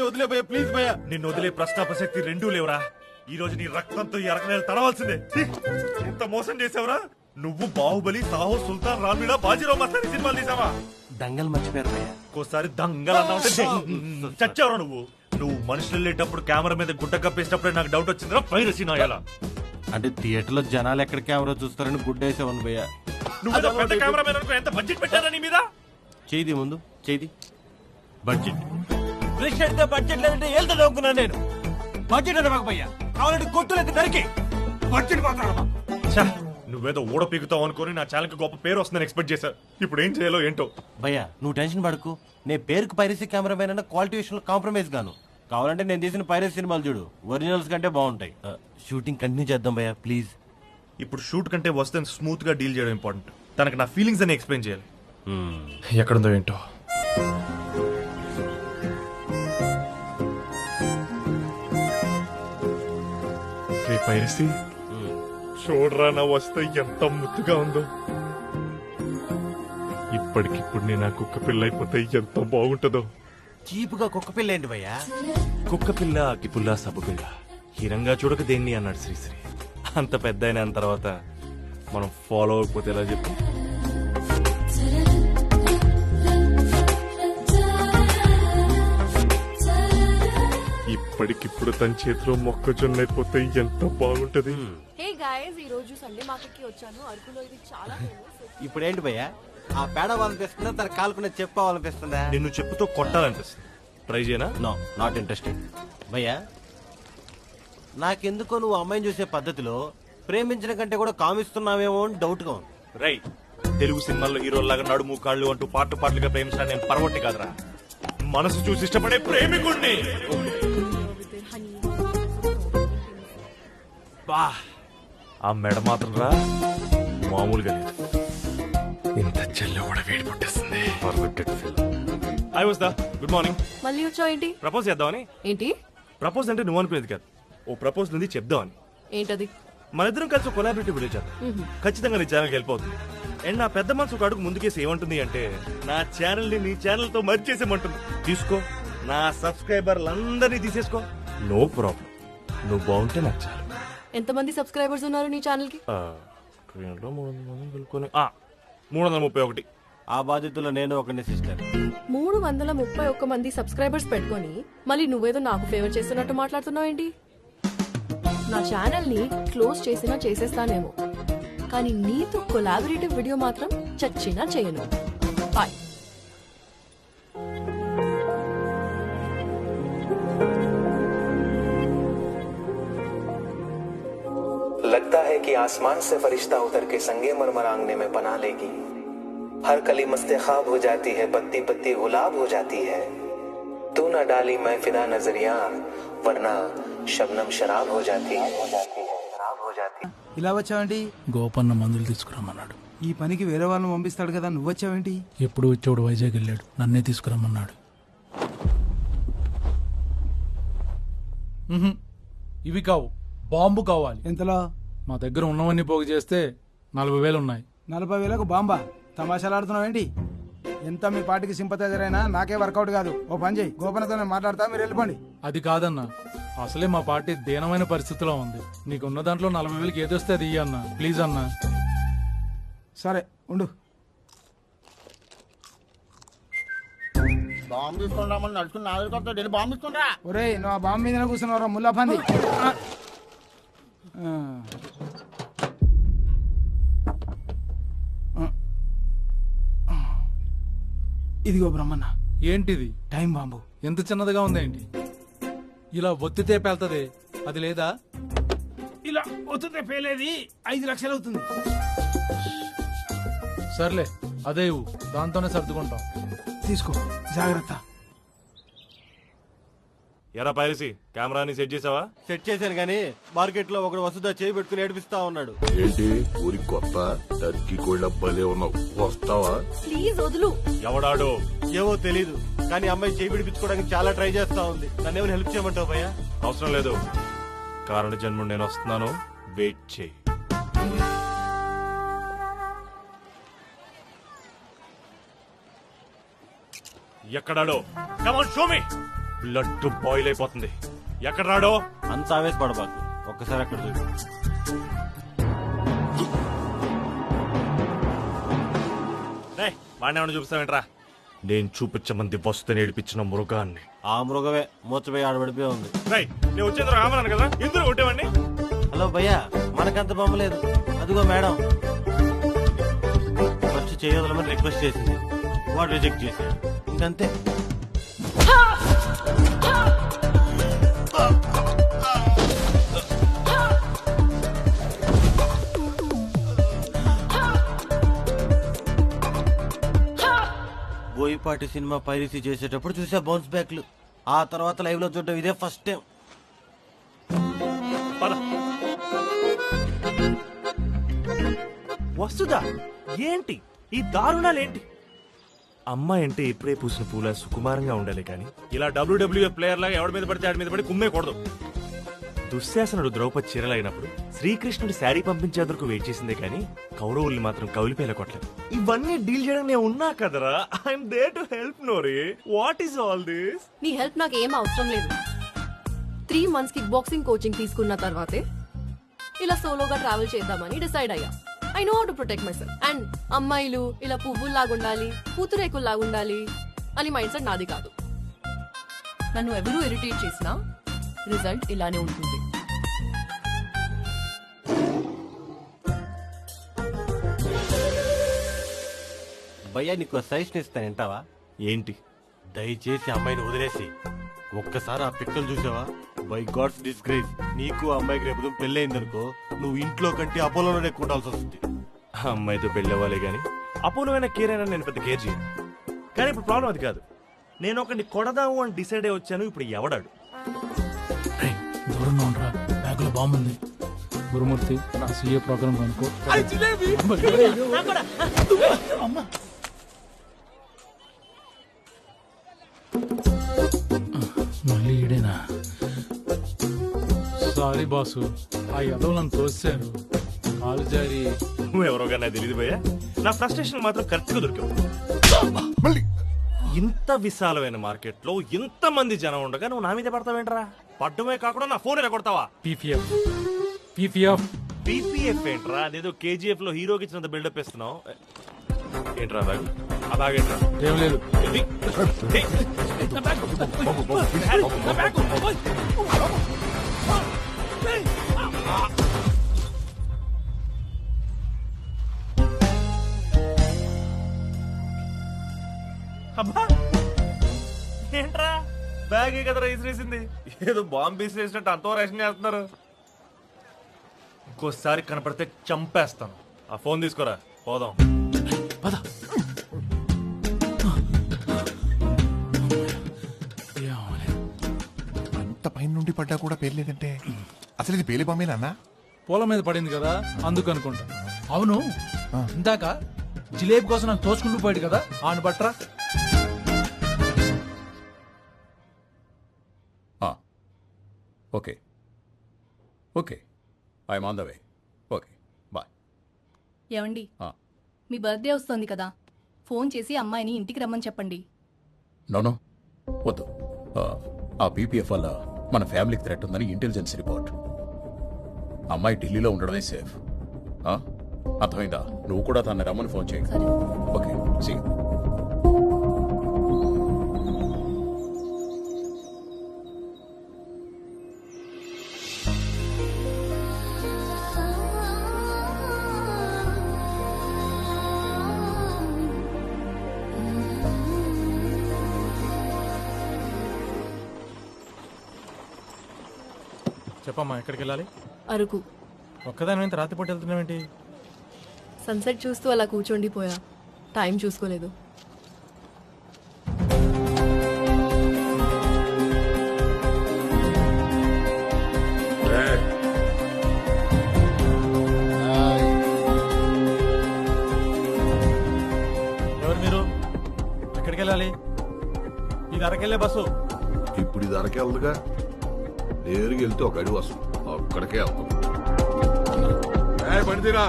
వదిలే భయ ప్లీజ్ భయ. నిన్ను వదిలే ప్రశ్న ప్రసక్తి రెండూ లేవురా. ఈ రోజు నీ రక్తంతో ఎరకనేలు తడవాల్సిందే! ఎంత మోసం చేసావురా నువ్వు బాహుబలి సాహో సుల్తాన్ రామీడా బాజీరావు మస్తాని సినిమాలు తీసావా దంగల్ మర్చిపోయారు ఒక్కోసారి దంగలు చచ్చావురా నువ్వు. నువ్వు మనుషులు వెళ్ళేటప్పుడు కెమెరా మీద గుడ్డ కప్పేసినప్పుడే నాకు డౌట్ వచ్చిందిరా పైరసీ నాయాల? అంటే థియేటర్లో జనాలు ఎక్కడ కెమెరా చూస్తారని గుడ్ వేసేవాను భయ్య. నువ్వు పెద్ద కెమెరా మీద ఎంత బడ్జెట్ పెట్టారా నీ మీద? చేది ముందు చేది బడ్జెట్ బ్రిషెడ్ బడ్జెట్ లేదంటే వెళ్తా నవ్వుకున్నాను నేను. బడ్జెట్ అంటే మాకు భయ్యా. కావాలంటే కొట్టులకి నరికి. బడ్జెట్ మాత్రం ఛ! నువ్వేదో ఊడ పీకుతావు అనుకుని నా ఛానల్కి గొప్ప పేరు వస్తుందని ఎక్స్పెక్ట్ చేశా ఇప్పుడు ఏం చేయాలో ఏంటో? భయ్య నువ్వు టెన్షన్ పడకు. నే పేరుకు పైరసీ కెమెరా పైన క్వాలిటీ విషయంలో కాంప్రమైజ్ గాను. కావాలంటే నేను తీసిన పైరసీ సినిమాలు చూడు. ఒరిజినల్స్ కంటే బాగుంటాయి. షూటింగ్ కంటిన్యూ చేద్దాం భయ్య ప్లీజ్ ఇప్పుడు షూట్ కంటే వస్తే స్మూత్గా డీల్ చేయడం ఇంపార్టెంట్ తనకి నా ఫీలింగ్స్ అని ఎక్స్ప్లెయిన్ చేయాలి. ఎక్కడుందో ఏంటో. పైరసీ. చూడరా నా వస్తే ఎంత ముద్దుగా ఉందో. ఇప్పటికిప్పుడు నేను ఆ కుక్క పిల్ల అయిపోతే ఎంత బాగుంటుందో. చీపుగా కుక్క పిల్ల ఏంటి భయ్య? కుక్క పిల్ల అగ్గిపుల్ల సబ్బు పిల్ల. హీరంగా చూడక దేన్ని అన్నాడు శ్రీశ్రీ. అంత పెద్ద అయిన తర్వాత మనం ఫాలో అవ్వకపోతే ఎలా చెప్పు? ఇప్పటికిప్పుడు తన చేతిలో మొక్కజొన్న అయిపోతే ఎంత బాగుంటది? హే గాయస్ ఈ రోజు సండే మార్కెట్కి వచ్చాను. అరకులో ఇది చాలా ఇప్పుడు ఏంటి భయ్య? ఆ పేడ వాళ్ళనిపిస్తుందా తన కాలుకున్న చెప్పాలనిపిస్తుందా నిన్ను చెప్పుతో కొట్టాలనిపిస్తుంది. ట్రై చేయనా? నో నాట్ ఇంట్రెస్టెడ్ భయ్యా నాకెందుకో నువ్వు అమ్మాయిని చూసే పద్ధతిలో ప్రేమించిన కంటే కూడా కామిస్తున్నావేమో అని డౌట్గా ఉంది. రై తెలుగు సినిమాల్లో హీరోలాగా నడుము కాళ్ళు అంటూ పాటలు పాటలుగా ప్రేమించడానికి నేను పరవట్టి కాదురా. మనసు చూసి ఇష్టపడే ప్రేమికుణ్ణి. బా. ఆ మెడ మాత్రం రా మామూలుగా లేదు. ఇంత చెల్లె కూడా వేడి పుట్టేస్తుంది. I was the good morning మళ్ళీ వచ్చావు ఏంటి? ప్రపోజ్ చేద్దామని. ఏంటి? ప్రపోజ్ అంటే నువ్వు అనుకునేది కాదు. ఓ ప్రపోజ్ ఉంది చెప్దామని. ఏంటది? మన ఇద్దరం కలిసి కొలాబరేటివ్ వీడియో చేద్దాం. ఖచ్చితంగా నీ ఛానల్కి వెళ్ళిపోతుంది. అండ్ నా పెద్ద మనసు ఒక అడుగు ముందుకేసి ఏమంటుంది అంటే నా ఛానల్ని నీ ఛానల్తో మర్చి చేసేమంటుంది తీసుకో. నా సబ్స్క్రైబర్లందరినీ తీసేసుకో. నో ప్రాబ్లం నువ్వు బాగుంటే నాకు చాలు. ఎంతమంది సబ్స్క్రైబర్స్ ఉన్నారు నీ ఛానల్కి ఆ, ట్రైన్లో మూడు వందల కలుపుకొని ఆ, మూడు వందల ముప్పై ఒకటి. ఆ బాధ్యతలో నేను ఒకటి సిస్టర్. మూడు వందల ముప్పై ఒక్క మంది సబ్స్క్రైబర్స్ పెట్టుకొని మళ్ళీ నువ్వేదో నాకు ఫేవర్ చేస్తున్నట్టు మాట్లాడుతున్నావు ఏంటి నా ఛానల్ని క్లోజ్ చేసినా చేసేస్తానేమో. కానీ నీతో కొలాబరేటివ్ వీడియో మాత్రం చచ్చినా చేయను. బాయ్ कि आसमान से फरिश्ता उतर के संगे मरमर आंगने में पना लेगी हर कली मस्ते ख्वाब हो जाती है पत्ती पत्ती गुलाब हो जाती है तू न डाली मैं फिदा नजरिया वरना शबनम शराब हो जाती है हो जाती है शराब हो जाती है ఇలా వచ్చావేంటి గోపన్న మందులు తీసుకురమ్మన్నాడు ఈ పనికి వేరే వాళ్ళని పంపిస్తాడు కదా నువ్వు వచ్చావేంటి ఎప్పుడు వచ్చాడు వైజాగ్ వెళ్ళాడు నన్నే తీసుకురమ్మన్నాడు ఉహుం, ఇవి కావు బాంబు కావాలి ఎంతలో మా దగ్గర ఉన్నవన్నీ పోగు చేస్తే నలభై వేలు ఉన్నాయి. నలభై వేలకు బాంబా. తమాషాలు ఆడుతున్నావేంటి ఎంత మీ పార్టీకి సింపతైజర్ అయినా నాకే వర్కౌట్ కాదు. ఓ పని చేయి గోపనతో నేను మాట్లాడతా మీరు వెళ్ళిపోండి. అది కాదన్నా. అసలే మా పార్టీ దీనమైన పరిస్థితిలో ఉంది. నీకున్న దాంట్లో నలభై వేలకి ఏదొస్తే అది ఇయ్యి అన్నా ప్లీజ్ అన్నా. సరే ఉండు. బాంబు తీసుకొని రమ్మని నడుచుకుని నా దగ్గరికి వస్తాడు. వెళ్ళి బాంబు తీసుకుని రా ఒరేయ్ నువ్వు ఆ బాంబు మీద కూర్చున్నావు ముల్లా పంది. ఇదిగో బ్రహ్మన్న ఏంటిది? Time bomb. ఎంత చిన్నదిగా ఉందేంటి? ఇలా ఒత్తితే పేల్తది అది లేదా? ఇలా వస్తుంటే పేలేది ఐదు లక్షలు అవుతుంది. సర్లే అదే ఇవ్వు. దాంతోనే సర్దుకుంటాం. తీసుకో జాగ్రత్త. ఎరా పైరసి కెమెరాని సెట్ చేసావా? సెట్ చేశాను కానీ మార్కెట్లో ఒకడు వసుదా చేయి పెట్టుకుని ఏడిపిస్తా ఉన్నాడు. ఏంటి? ఊరికి కొత్త టర్కీ కోళ్ళ భలే ఉన్నావు. వస్తావా? ప్లీజ్ వదులు. ఎవడాడు? ఏవో తెలీదు. కానీ అమ్మాయి చేయి పిడిపించుకోవడానికి చాలా ట్రై చేస్తా ఉంది. నన్ను ఏమైనా హెల్ప్ చేయమంటావు భయ అవసరం లేదు. కారణ జన్ముడు నేను వస్తున్నాను. వెయిట్ చేయి. ఎక్కడాడో? Come on show me blood boil అయిపోతుంది. ఎక్కడాడో అంత ఆవేశపడబాకు ఒక్కసారి అక్కడ చూడు. రేయ్, వాడిని ఏమన్నా చూపిస్తావేంట్రా? నేను చూపించమంది వస్తే నేడిపించిన మృగాన్ని. ఆ మృగమే మూర్చపోయి ఆడబడిపోయి ఉంది. రై నేను వచ్చేందుకు రామన్నాను కదా? ఎందుకు కొట్టేవాడిని? హలో భయ్యా మనకంత బొమ్మలేదు అదిగో మేడం. ఫస్ట్ చేయగలమని రిక్వెస్ట్ చేసింది. వాడు రిజెక్ట్ చేశాడు. ఇంకంతే. బోయపాటి సినిమా పైరసీ చేసేటప్పుడు చూసా బౌన్స్ బ్యాక్లు. ఆ తర్వాత లైవ్లో చూడడం ఇదే ఫస్ట్ టైం. వస్తుందా ఏంటి? ఈ దారుణాలేంటి? అమ్మాయి అంటే ఇప్పుడే పూసిన పూల సుకుమారంగా ఉండాలి కానీ ఇలా డబ్ల్యూడబ్ల్యూఎఫ్ ప్లేయర్ లాగా ఎవడి మీద పడితే ఆడి మీద పడి కుమ్మేకూడదు దుశ్శాసనుడు ద్రౌపది చీరలైనప్పుడు శ్రీకృష్ణుడు శారీ పంపించేందుకు వెయిట్ చేసిందే కానీ కౌరవుల్ని మాత్రం కౌలిపేల కొట్టలేదు. ఇవన్నీ డీల్ చేయడం నేను ఉన్నా కదరా? ఐఎమ్ దే టు హెల్ప్ నోరి. వాట్ ఈస్ ఆల్ దిస్ నీ హెల్ప్ నాకు ఏం అవసరం లేదు. Three months kick boxing coaching తీసుకున్న తర్వాతే ఇలా సోలోగా ట్రావెల్ చేద్దామని డిసైడ్ అయ్యా. I know how to protect myself and అమ్మాయిలు ఇలా పువ్వుల్లాగా ఉండాలి పూతురేకుల్లాగా ఉండాలి అని మైండ్ సెట్ నాది కాదు. నన్ను ఎవరూ ఇరిటేట్ చేసినా రిజల్ట్ ఇలానే ఉంటుంది. భయ్యా నీకు సజెషన్ ఇస్తాను వింటావా? ఏంటి? దయచేసి అమ్మాయిని వదిలేసి ఒక్కసారి ఆ పిక్కలు చూసావా? బై గాడ్స్ డిస్గ్రేస్ నీకు ఆ అమ్మాయికి రేపు పెళ్ళయిందనుకో నువ్వు ఇంట్లో కంటే అపోలోనే ఎక్కువ ఉండాల్సి వస్తుంది. ఆ అమ్మాయితో పెళ్ళవ్వాలి గాని అపోలోమైన కేర్ అయినా నేను పెద్ద కేర్ చేయను. కానీ ఇప్పుడు ప్రాబ్లం అది కాదు. నేను ఒకరిని కొడదాము అని డిసైడ్ అయి వచ్చాను ఇప్పుడు ఎవడాడు? రేయ్, దూరంగా ఉండరా? బ్యాగులో బాంబు ఉంది. గురుమూర్తి నా సీఏ ప్రోగ్రామ్ అనుకో. మళ్ళీ ఈడేనా? Sorry boss. ఆ యదవ్ నన్ను తోసారు కాలు జారి నువ్వు ఎవరో కానీ నాకు తెలియదు భయ్యా నా ఫ్రస్ట్రేషన్ మాత్రం కరెక్ట్గా దొరికావు ఇంత విశాలమైన మార్కెట్లో ఇంత మంది జనం ఉండగా నువ్వు నా మీద పడతావేంట్రా పడ్డమే కాకుండా నా ఫోన్ కొడతావా పీపీఎఫ్ పీపీఎఫ్ పీపీఎఫ్ ఏంట్రా అదేదో కేజీఎఫ్లో హీరోకి ఇచ్చినంత బిల్డప్ ఇస్తున్నావు ఏంట్రా బ్యాగ్ ఆ బ్యాగ్ ఏంట్రా ఏం లేదు. నా బ్యాగ్. బ్యాగ్ కదరా ఇసిరేసింది ఏదో బాంబు ఇసిరేసినట్టు అంతో రేషన్ చేస్తున్నారు. ఇంకోసారి కనపడితే చంపేస్తాను. ఆ ఫోన్ తీసుకోరా. పోదాం. పద. ఏమోలే. అంత పైన నుండి పడ్డా కూడా పేర్లేదంటే అసలు ఇది పేలి బొమ్మేనా అన్నా పూల మీద పడింది కదా అందుకు అనుకుంటా. అవును. ఇందాక జిలేబీ కోసం నాకు తోచుకుంటూ పోయాడు కదా ఆను బట్రా okay. Okay. I'm on the way. Okay. Bye. ఏమండి. మీ బర్త్డే వస్తోంది కదా. ఫోన్ చేసి అమ్మాయిని ఇంటికి రమ్మని చెప్పండి. నోనో వద్దు. ఆ, పీపీఎఫ్ వల్ల మన ఫ్యామిలీకి థ్రెట్ ఉందని ఇంటెలిజెన్స్ రిపోర్ట్. అమ్మాయి ఢిల్లీలో ఉండడమే సేఫ్? అర్థమైందా? నువ్వు కూడా తన రమ్మని ఫోన్ చేయి. ఓకే. సీ చెప్పమ్మా ఎక్కడికి వెళ్ళాలి అరకు. ఒక్కదాని మీద రాత్రిపూట వెళ్తున్నావేంటి? సన్సెట్ చూస్తూ అలా కూర్చోండిపోయా. టైం చూసుకోలేదు. ఎవరు మీరు? ఎక్కడికి వెళ్ళాలి ఇది అరకెళ్ళే బస్సు. ఇప్పుడు ఇది అరకెళ్దుగా? నేరుగా వెళ్తే ఒక అడి వస్తుంది. అక్కడికే అవుతుంది పనితీరా